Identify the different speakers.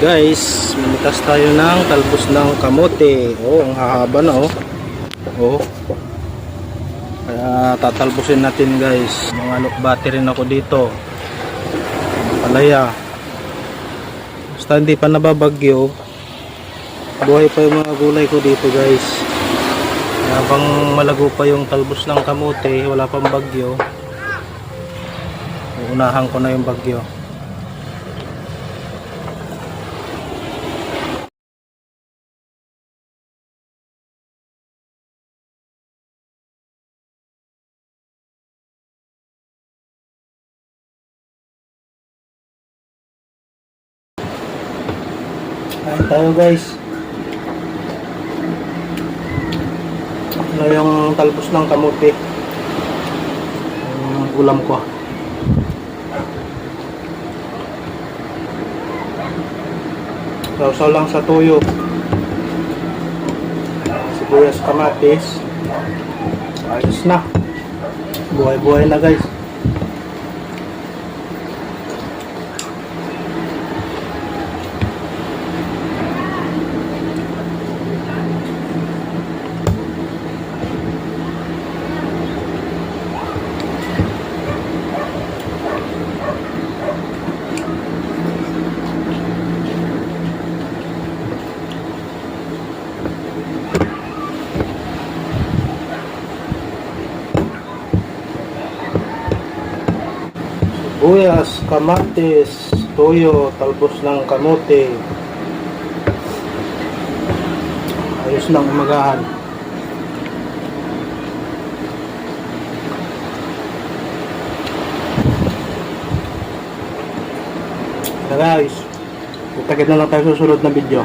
Speaker 1: guys, mamitas tayo ng talbos ng kamote. Oh, ang hahaba na oh. Oh. Kaya tatalbusin natin guys. Mga lukbati rin ako dito. Palaya. Basta hindi pa nababagyo. Buhay pa yung mga gulay ko dito guys. Habang malago pa yung talbos ng kamote, wala pang bagyo. Uunahan ko na yung bagyo. Kain tayo guys. Ano yung talbos ng kamote? Yung ulam ko. Sausaw lang sa tuyo. Sibuyas kamatis. Ayos na. Buhay-buhay na guys. Sibuyas, kamatis, toyo, talbos ng kamote. Ayos ng umagahan. Na guys, tutagid na lang tayo sa susunod na video.